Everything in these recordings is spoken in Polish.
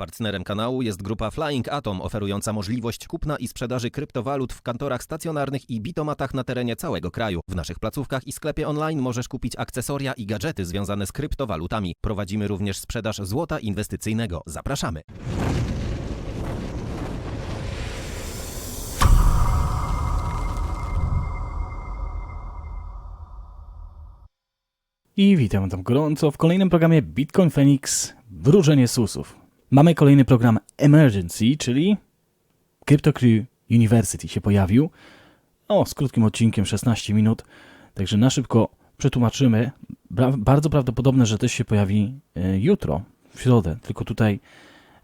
Partnerem kanału jest grupa Flying Atom, oferująca możliwość kupna i sprzedaży kryptowalut w kantorach stacjonarnych i bitomatach na terenie całego kraju. W naszych placówkach i sklepie online możesz kupić akcesoria i gadżety związane z kryptowalutami. Prowadzimy również sprzedaż złota inwestycyjnego. Zapraszamy. I witam tam gorąco w kolejnym programie Bitcoin Phoenix Wróżenie Susów. Mamy kolejny program Emergency, czyli CryptoCrew University się pojawił. O, z krótkim odcinkiem, 16 minut. Także na szybko przetłumaczymy. Bardzo prawdopodobne, że też się pojawi e, jutro, w środę. Tylko tutaj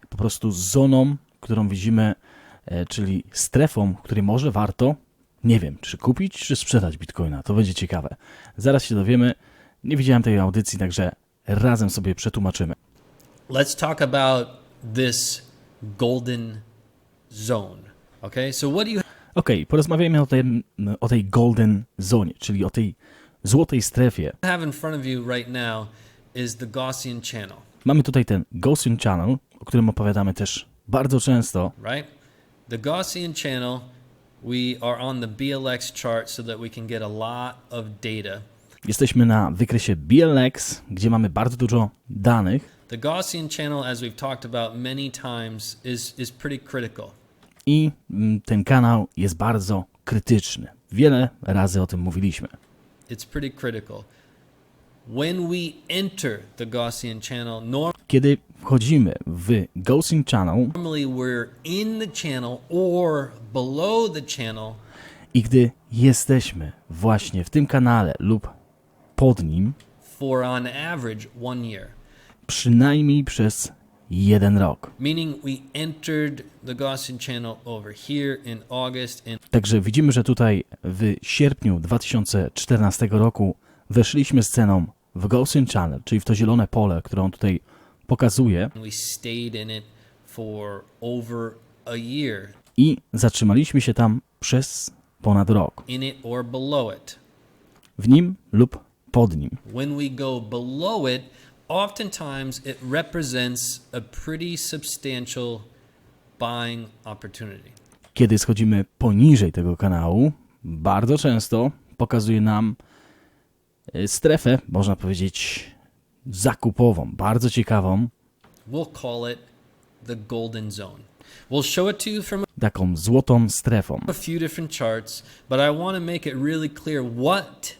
po prostu zoną, którą widzimy, e, czyli strefą, której może warto, nie wiem, czy kupić, czy sprzedać Bitcoina. To będzie ciekawe. Zaraz się dowiemy. Nie widziałem tej audycji, także razem sobie przetłumaczymy. let's talk about this golden zone. Okay, so what do you Ok, porozmawiajmy o, tym, o tej golden zone, czyli o tej złotej strefie. have in front of you right now is the Gaussian channel, Mamy tutaj ten Gaussian Channel, o którym opowiadamy też bardzo często. right? The Gaussian channel, we are on the BLX chart so that we can get a lot of data. Jesteśmy na wykresie BLX, gdzie mamy bardzo dużo danych The Gaussian channel, as we've talked about many times, is, is pretty critical. i mm, ten kanał jest bardzo krytyczny. Wiele razy o tym mówiliśmy. It's pretty critical. When we enter the Gaussian channel, norm- Kiedy wchodzimy w Gaussian Channel i gdy jesteśmy właśnie w tym kanale lub pod nim, for on average one year. przynajmniej przez jeden rok. Meaning we entered the Gaussian channel over here in August and Także widzimy, że tutaj w sierpniu 2014 roku weszliśmy z ceną w Gaussian Channel, czyli w to zielone pole, które on tutaj pokazuje we stayed in it for over a year, i zatrzymaliśmy się tam przez ponad rok. in it or below it. W nim lub pod nim. When we go below it, oftentimes it represents a pretty substantial buying opportunity. Kiedy schodzimy poniżej tego kanału, bardzo często pokazuje nam y, strefę, można powiedzieć, zakupową, bardzo ciekawą, We'll call it the golden zone. We'll show it to you from taką złotą strefą. a few different charts, but I want to make it really clear what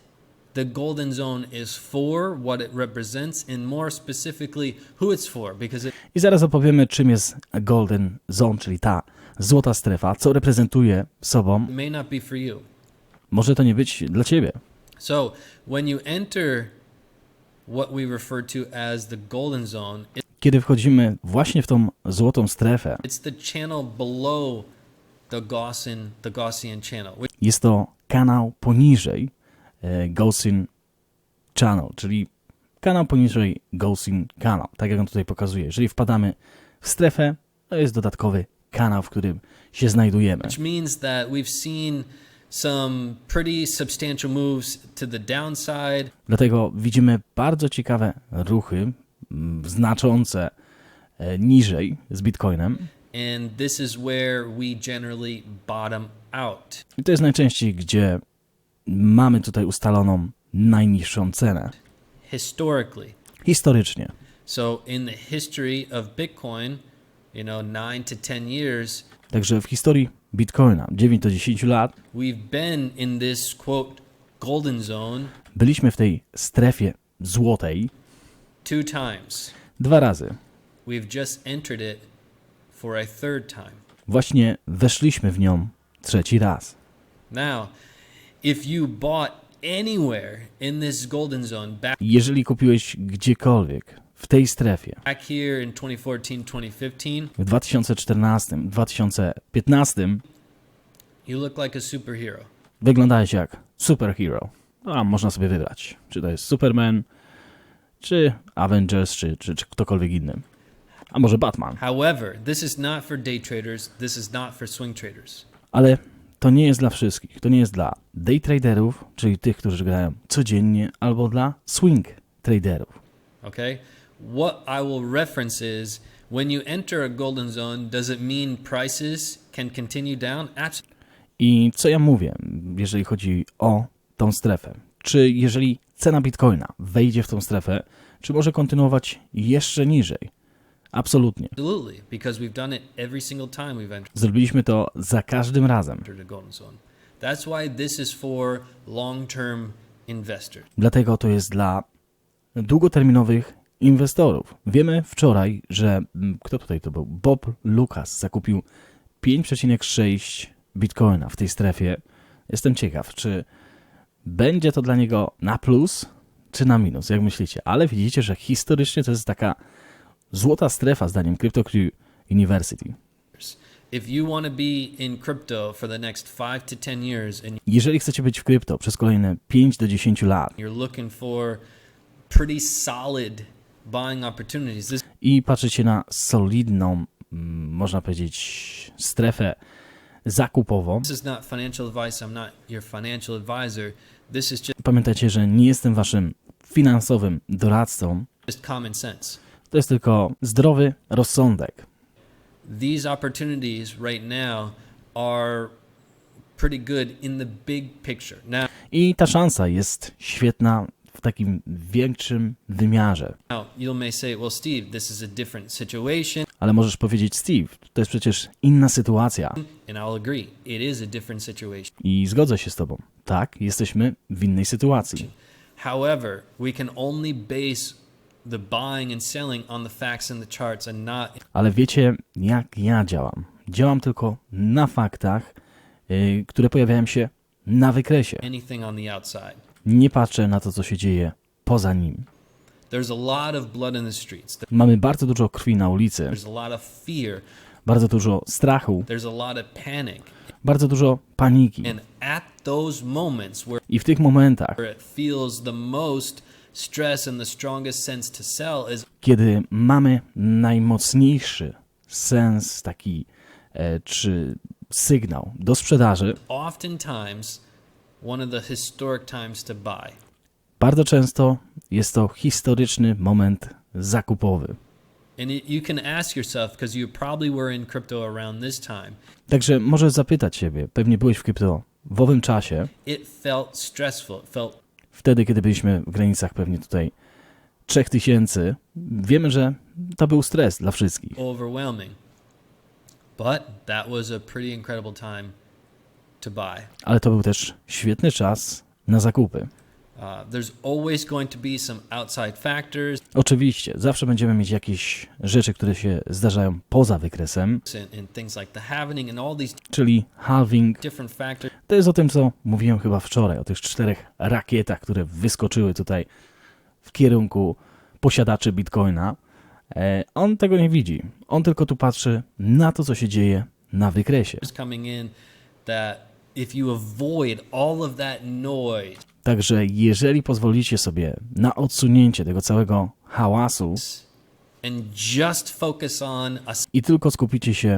the golden zone is for, what it represents, and more specifically, who it's for, because it I zaraz opowiemy, czym jest Golden Zone, czyli ta złota strefa, co reprezentuje sobą. may not be for you. Może to nie być dla ciebie. So, when you enter what we refer to as the golden zone, it- Kiedy wchodzimy właśnie w tą złotą strefę, it's the channel below the Gaussian, the Gaussian channel, which jest to kanał poniżej Gaussian Channel, czyli kanał poniżej Gaussian Canal, tak jak on tutaj pokazuje. Jeżeli wpadamy w strefę, to jest dodatkowy kanał, w którym się znajdujemy. which means that we've seen some pretty substantial moves to the downside Dlatego widzimy bardzo ciekawe ruchy, znaczące e, niżej z Bitcoinem. and this is where we generally bottom out. I to jest najczęściej, gdzie mamy tutaj ustaloną najniższą cenę. Historically. Historycznie. So in the history of Bitcoin, you know, 9 to 10 years, Także w historii Bitcoina 9 do 10 lat we've been in this quote golden zone byliśmy w tej strefie złotej two times. dwa razy. We've just entered it for a third time. Właśnie weszliśmy w nią trzeci raz. Now, if you bought anywhere in this golden zone back Jeżeli kupiłeś gdziekolwiek w tej strefie back here in 2014, 2015, w 2014, 2015 you look like a superhero. wyglądałeś jak superhero. No, A można sobie wybrać, czy to jest Superman, czy Avengers, czy, czy, czy ktokolwiek inny. A może Batman. However, this is not for day traders. This is not for swing traders. Ale to nie jest dla wszystkich. To nie jest dla day traderów, czyli tych, którzy grają codziennie, albo dla swing traderów. Okay? What I will reference is When you enter a golden zone, does it mean prices can continue down? Absolutely. I co ja mówię, jeżeli chodzi o tą strefę? Czy jeżeli cena bitcoina wejdzie w tą strefę, czy może kontynuować jeszcze niżej? Absolutnie. Zrobiliśmy to za każdym razem. Dlatego to jest dla długoterminowych inwestorów. Wiemy wczoraj, że mm, kto tutaj to był? Bob Lucas zakupił 5,6 bitcoina w tej strefie. Jestem ciekaw, czy będzie to dla niego na plus, czy na minus, jak myślicie? Ale widzicie, że historycznie to jest taka złota strefa, zdaniem University. Crypto for the next 5 to 10 years and Jeżeli chcecie być w krypto przez kolejne 5 do 10 lat i patrzycie na solidną, mm, można powiedzieć, strefę zakupową, pamiętajcie, że nie jestem waszym finansowym doradcą. just common sense. To jest tylko zdrowy rozsądek. These opportunities right now are pretty good in the big picture. Now, I ta szansa jest świetna w takim większym wymiarze. now you may say, well, Steve, this is a different situation, Ale możesz powiedzieć, Steve, to jest przecież inna sytuacja. and I'll agree. It is a different situation. I zgodzę się z tobą. Tak, jesteśmy w innej sytuacji. However, we can only base the buying and selling on the facts and the charts and not Ale wiecie, jak ja działam. Działam tylko na faktach, yy, które pojawiają się na wykresie. anything on the outside. Nie patrzę na to, co się dzieje poza nim. There's a lot of blood in the streets. Mamy bardzo dużo krwi na ulicy, There's a lot of fear. bardzo dużo strachu, There's a lot of panic. bardzo dużo paniki. And at those moments where I w tych momentach, it feels the most stress and the strongest sense to sell is kiedy mamy najmocniejszy sens taki, e, czy sygnał do sprzedaży, oftentimes one of the historic times to buy. bardzo często jest to historyczny moment zakupowy. Także możesz zapytać siebie, pewnie byłeś w krypto w owym czasie, it felt stressful. It felt wtedy, kiedy byliśmy w granicach pewnie tutaj 3000, wiemy, że to był stres dla wszystkich. overwhelming. But that was a pretty incredible time to buy. Ale to był też świetny czas na zakupy. Uh, Oczywiście, zawsze będziemy mieć jakieś rzeczy, które się zdarzają poza wykresem, czyli halving. To jest o tym, co mówiłem chyba wczoraj, o tych czterech rakietach, które wyskoczyły tutaj w kierunku posiadaczy bitcoina. E, on tego nie widzi. On tylko tu patrzy na to, co się dzieje na wykresie. Także jeżeli pozwolicie sobie na odsunięcie tego całego hałasu i tylko skupicie się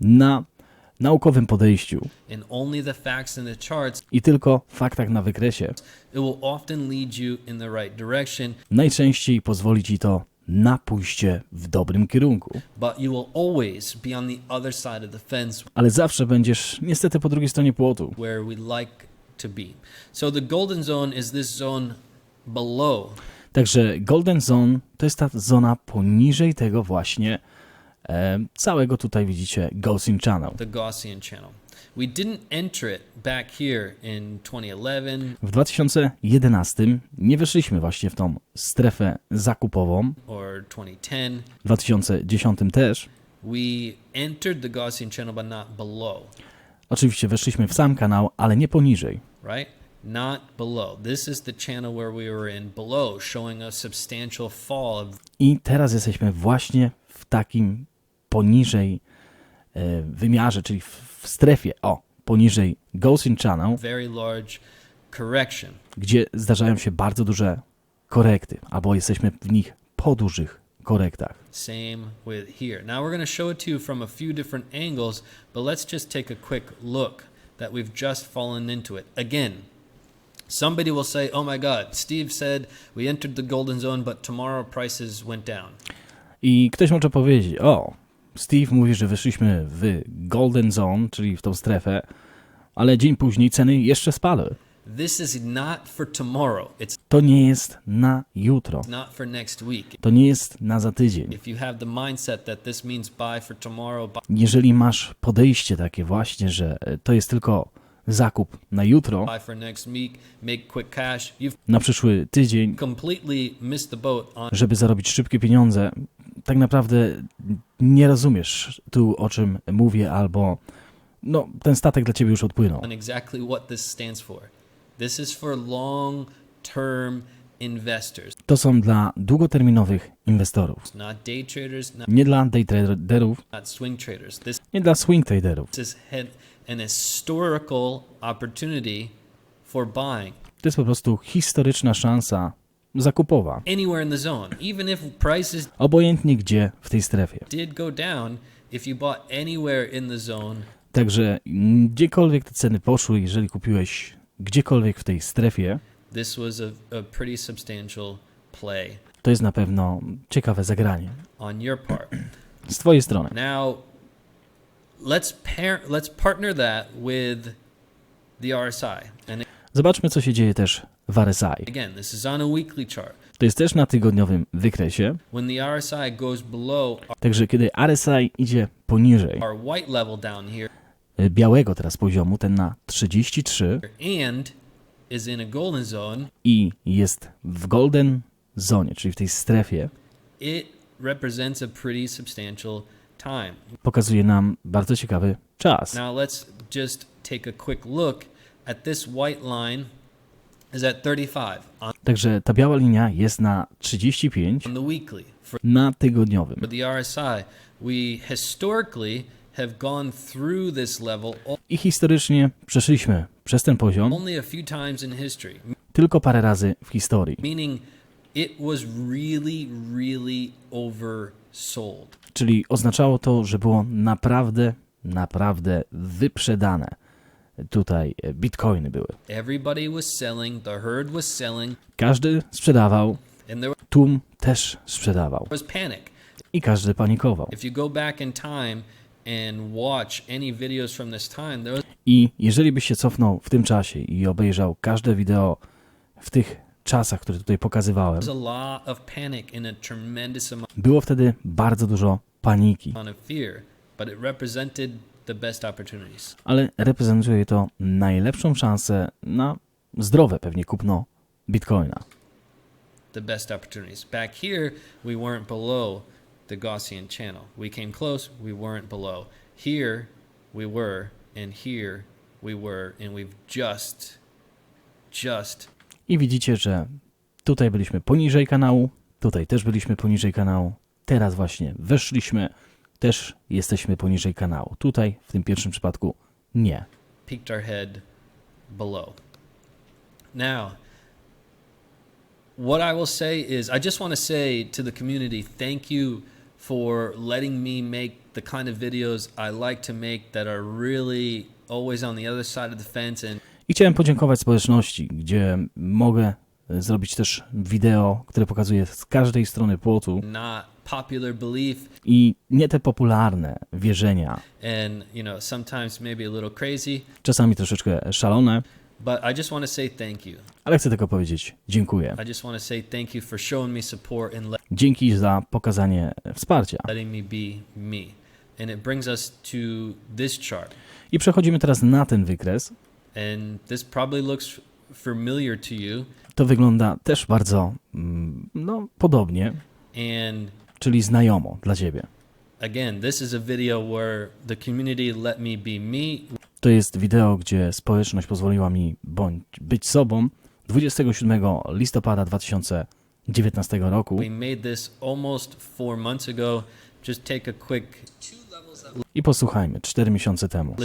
na naukowym podejściu i tylko faktach na wykresie, najczęściej pozwoli ci to na pójście w dobrym kierunku. Ale zawsze będziesz niestety po drugiej stronie płotu. To be. So the golden zone is this zone below Także Golden Zone to jest ta zona poniżej tego właśnie e, całego tutaj widzicie Gaussian Channel. the Gaussian channel. We didn't enter it back here in 2011 W 2011 nie weszliśmy właśnie w tą strefę zakupową, or 2010. w 2010 też. We entered the Gaussian channel, but not below, Oczywiście weszliśmy w sam kanał, ale nie poniżej. right? Not below. This is the channel where we were in below, showing a substantial fall I teraz jesteśmy właśnie w takim poniżej e, wymiarze, czyli w, w strefie, o, poniżej Gaussian Channel, very large correction. gdzie zdarzają się bardzo duże korekty, albo jesteśmy w nich po dużych korektach. Same with here. Now we're going to show it to you from a few different angles, but let's just take a quick look that we've just fallen into it. Again, somebody will say, Oh my God, Steve said we entered the golden zone, but tomorrow prices went down. I ktoś może powiedzieć, o, Steve mówi, że wyszliśmy w Golden Zone, czyli w tą strefę, ale dzień później ceny jeszcze spadły. This is not for tomorrow. It's To nie jest na jutro. not for next week. To nie jest na za tydzień. Jeżeli masz podejście takie właśnie, że e, to jest tylko zakup na jutro, buy for next week, make quick cash, you've na przyszły tydzień, completely missed the boat on żeby zarobić szybkie pieniądze, tak naprawdę nie rozumiesz tu o czym mówię, albo no, ten statek dla ciebie już odpłynął. This. This is for long term investors, To są dla długoterminowych inwestorów, not day traders, not, nie dla day traderów, not swing traders. This nie dla swing traderów. is he- an historical opportunity for buying To jest po prostu historyczna szansa zakupowa. anywhere in the zone. Even if prices Obojętnie gdzie w tej strefie. did go down, if you bought anywhere in the zone, Także gdziekolwiek te ceny poszły, jeżeli kupiłeś gdziekolwiek w tej strefie, to jest na pewno ciekawe zagranie. Z twojej strony. Now, let's pair, let's partner that with the RSI. And Zobaczmy, co się dzieje też w RSI. again, this is on a weekly chart. To jest też na tygodniowym wykresie. Także kiedy RSI idzie poniżej y, białego teraz poziomu, ten na 33 and is in a golden zone, i jest w golden zone, czyli w tej strefie, pokazuje nam bardzo ciekawy czas. Now let's just take a quick look at this white line is at 35 on, Także ta biała linia jest na 35 on the weekly. For, na tygodniowym. for the RSI, we historically I historycznie przeszliśmy przez ten poziom only a few times in history, tylko parę razy w historii. meaning it was really, really oversold. Czyli oznaczało to, że było naprawdę, naprawdę wyprzedane. Tutaj bitcoiny były. Everybody was selling, the herd was selling, Każdy sprzedawał, and there tłum też sprzedawał. I każdy panikował. I jeżeli byś się cofnął w tym czasie i obejrzał każde wideo w tych czasach, które tutaj pokazywałem, było wtedy bardzo dużo paniki, ale reprezentuje to najlepszą szansę na zdrowe pewnie kupno bitcoina. The best opportunities. Back here, we weren't below the Gaussian channel. We came close, we weren't below. Here, we were, and here, we were, and we've just, just I widzicie, że tutaj byliśmy poniżej kanału, tutaj też byliśmy poniżej kanału, teraz właśnie weszliśmy, też jesteśmy poniżej kanału. Tutaj w tym pierwszym przypadku nie. peeked our head below. Now, what I will say is, I just want to say to the community, thank you for letting me make the kind of videos I like to make that are really always on the other side of the fence and I chciałem podziękować społeczności, gdzie mogę e, zrobić też wideo, które pokazuje z każdej strony płotu. Not popular belief. I nie te popularne wierzenia, and, you know, sometimes maybe a little crazy, czasami troszeczkę szalone, but I just want to say thank you. ale chcę tylko powiedzieć dziękuję. I just want to say thank you for showing me support and Dzięki za pokazanie wsparcia. letting me be me. And it brings us to this chart. I przechodzimy teraz na ten wykres. And this probably looks familiar to you. To wygląda też bardzo mm, no, podobnie, And czyli znajomo dla ciebie. again, this is a video where the community let me be me. To jest wideo, gdzie społeczność pozwoliła mi bądź być sobą 27 listopada 2019 roku. We made this almost four months ago. Just take a quick I posłuchajmy, 4 miesiące temu.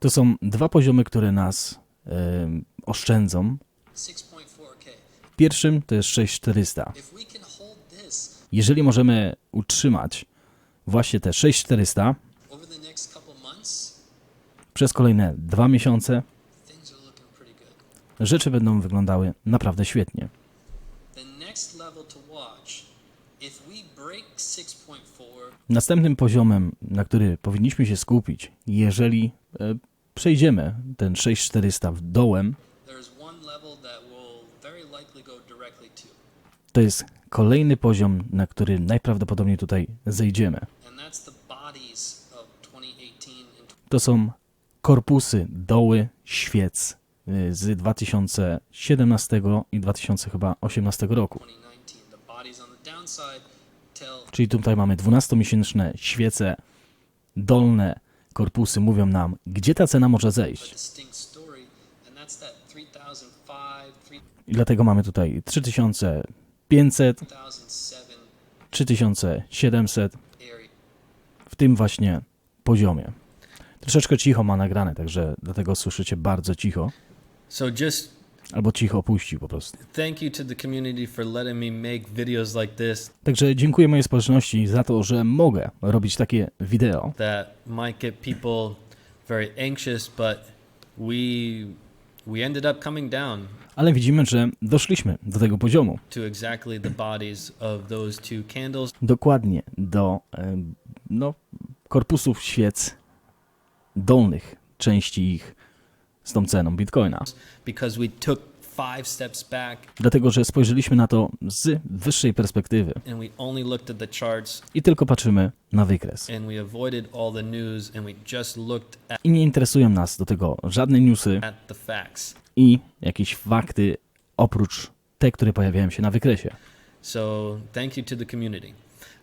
To są dwa poziomy, które nas em, oszczędzą. 6.4K. Pierwszym to jest 6400. If we can hold this Jeżeli możemy utrzymać właśnie te 6400 over the next couple months, przez kolejne dwa miesiące, rzeczy będą wyglądały naprawdę świetnie. The next level to watch, if we break 6.4, Następnym poziomem, na który powinniśmy się skupić, jeżeli e, przejdziemy ten 6400 w dołem, to jest kolejny poziom, na który najprawdopodobniej tutaj zejdziemy. And that's the bodies of 2018 and To są korpusy, doły świec y, z 2017 i 2018 roku. 2019. The bodies on the downside tell Czyli tutaj mamy 12-miesięczne świece dolne korpusy mówią nam, gdzie ta cena może zejść. distinct story, and that's that 3005, I dlatego mamy tutaj 3500, 3007 3700 area. w tym właśnie poziomie. Troszeczkę cicho ma nagrane, także dlatego słyszycie bardzo cicho, So just albo cicho puści po prostu. thank you to the community for letting me make videos like this Także dziękuję mojej społeczności za to, że mogę robić takie wideo. that might get people very anxious, but we we ended up coming down Ale widzimy, że doszliśmy do tego poziomu. to exactly the bodies of those two candles Dokładnie do no, korpusów świec dolnych, części ich z tą ceną bitcoina. Dlatego, że spojrzeliśmy na to z wyższej perspektywy i tylko patrzymy na wykres. I nie interesują nas do tego żadne newsy i jakieś fakty oprócz te, które pojawiają się na wykresie. So thank you to the community.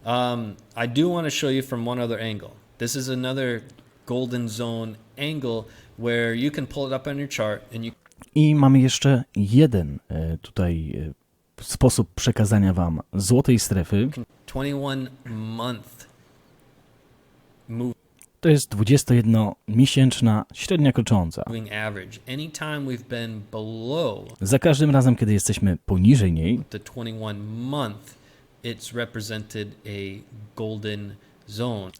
Um, I do want to show you from one other angle. This is another golden zone angle where you can pull it up on your chart and you I mamy jeszcze jeden e, tutaj e, sposób przekazania Wam złotej strefy. 21 month move To jest 21-miesięczna średnia krocząca. Za każdym razem, kiedy jesteśmy poniżej niej,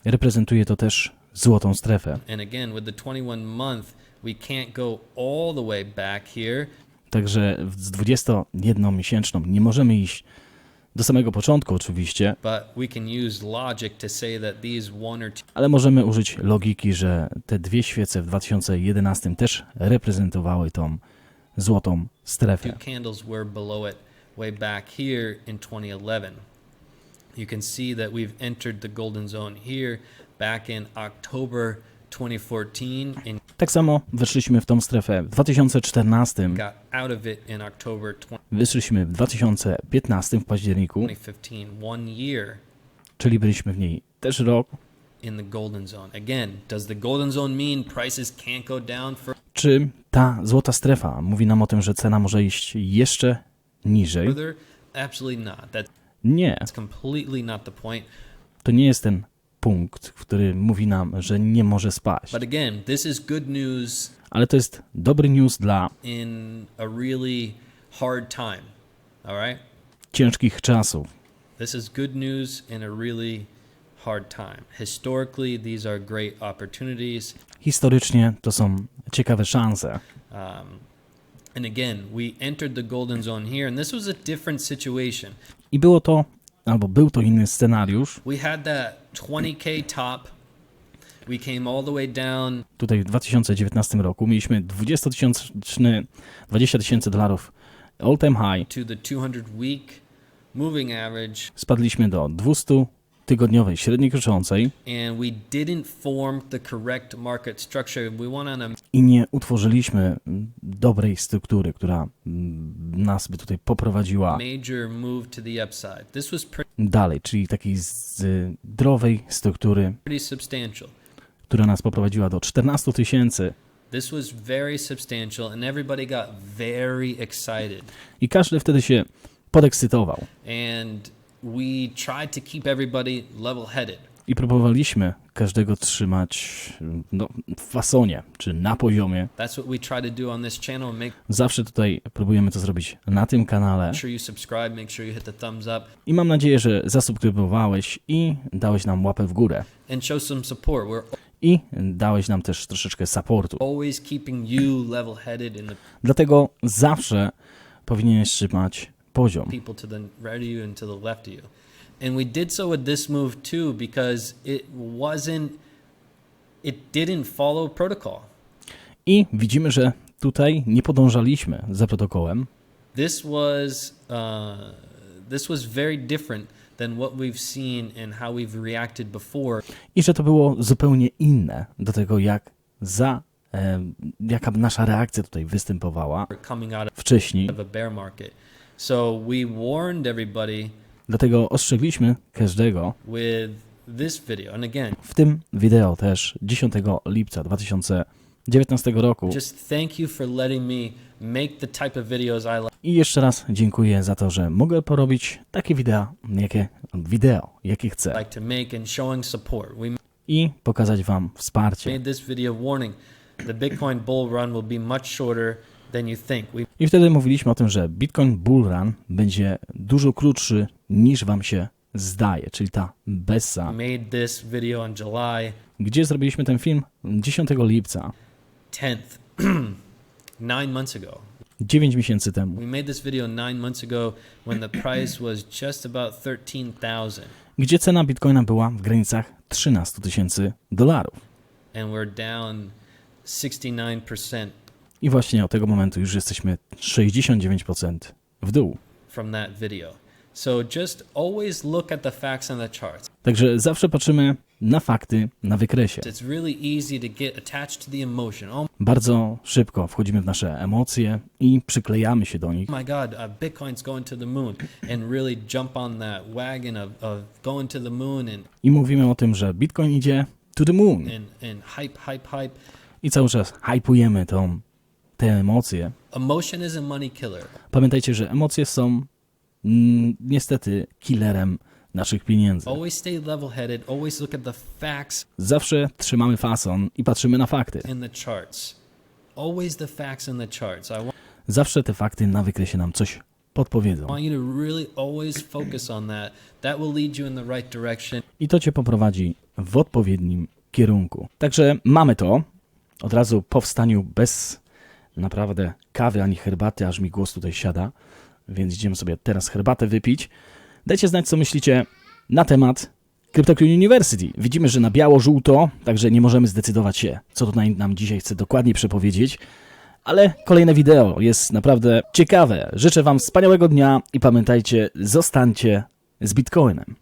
reprezentuje to też złotą strefę. And again, with the 21 month, we can't go all the way back here Także z 21-miesięczną nie możemy iść do samego początku oczywiście, but we can use logic to say that these one or two ale możemy użyć logiki, że te dwie świece w 2011 też reprezentowały tą złotą strefę. You can see that we've entered the golden zone here back in October 2014 and Tak samo weszliśmy w tą strefę w 2014, got out of it in October wyszliśmy w 2015 w październiku, 2015. One year czyli byliśmy w niej też rok. in the golden zone. Again, does the golden zone mean prices can't go down Czy ta złota strefa mówi nam o tym, że cena może iść jeszcze niżej? further? Absolutely not. That's Nie, to nie jest ten punkt, który mówi nam, że nie może spaść. But again, this is good news Ale to jest dobry news dla in a really hard time. All right? ciężkich czasów. This is good news in a really hard time. Historically, these are great opportunities. Historycznie to są ciekawe szanse. Um, and again, we entered the golden zone here, and this was a different situation. I było to, albo był to inny scenariusz. We had that 20K top. We came all the way down Tutaj w 2019 roku mieliśmy 20-tysięczny, 20 tysięcy dolarów all time high. to the 200 week moving average, Spadliśmy do 200 tygodniowej średniej kroczącej i nie utworzyliśmy dobrej struktury, która mm, nas by tutaj poprowadziła dalej, czyli takiej zdrowej struktury, która nas poprowadziła do 14 tysięcy. I każdy wtedy się podekscytował. And we tried to keep everybody level headed. i próbowaliśmy każdego trzymać no, w fasonie, czy na poziomie. That's what we try to do on this channel. Make Zawsze tutaj próbujemy to zrobić na tym kanale i mam nadzieję, że zasubskrybowałeś i dałeś nam łapę w górę and show some support. We're i dałeś nam też troszeczkę supportu. Dlatego zawsze powinieneś trzymać poziom. people to the right of you and to the left of you. And we did so with this move too because it wasn't, it didn't follow protocol. I widzimy, że tutaj nie podążaliśmy za protokołem. This was, uh, this was very different than what we've seen and how we've reacted before. i że to było zupełnie inne do tego, jak za, e, jaka nasza reakcja tutaj występowała coming out wcześniej. of a bear market. So we warned everybody Dlatego ostrzegliśmy każdego with this video. And again, w tym wideo też 10 lipca 2019 roku. just thank you for letting me make the type of videos I like. I jeszcze raz dziękuję za to, że mogę porobić takie wideo, jakie, wideo, jakie chcę like to make and showing support. We i pokazać Wam wsparcie. made this video warning the Bitcoin bull run will be much shorter than you think. We I wtedy mówiliśmy o tym, że Bitcoin Bull Run będzie dużo krótszy niż Wam się zdaje, czyli ta Bessa, made this video on July gdzie zrobiliśmy ten film? 10 lipca, 10th, nine months ago. 9 miesięcy temu, We made this video nine months ago when the price was just about 13,000 gdzie cena Bitcoina była? W granicach 13 tysięcy dolarów. and we're down 69% I właśnie od tego momentu już jesteśmy 69% w dół. from that video. So just always look at the facts on the charts. Także zawsze patrzymy na fakty na wykresie. It's really easy to get attached to the emotion. Oh Bardzo szybko wchodzimy w nasze emocje i przyklejamy się do nich. my God, uh, Bitcoin's going to the moon, and really jump on that wagon of, of going to the moon and, I mówimy o tym, że Bitcoin idzie to the moon. and, and hype, hype, hype. I cały czas hypujemy tą, te emocje. Pamiętajcie, że emocje są niestety killerem naszych pieniędzy. Zawsze trzymamy fason i patrzymy na fakty. Zawsze te fakty na wykresie nam coś podpowiedzą. I to cię poprowadzi w odpowiednim kierunku. Także mamy to. Od razu po wstaniu bez naprawdę kawy ani herbaty, aż mi głos tutaj siada. Więc idziemy sobie teraz herbatę wypić. Dajcie znać, co myślicie na temat CryptoCrane University. Widzimy, że na biało-żółto, także nie możemy zdecydować się, co tutaj nam dzisiaj chce dokładnie przepowiedzieć. Ale kolejne wideo jest naprawdę ciekawe. Życzę Wam wspaniałego dnia i pamiętajcie, zostańcie z Bitcoinem.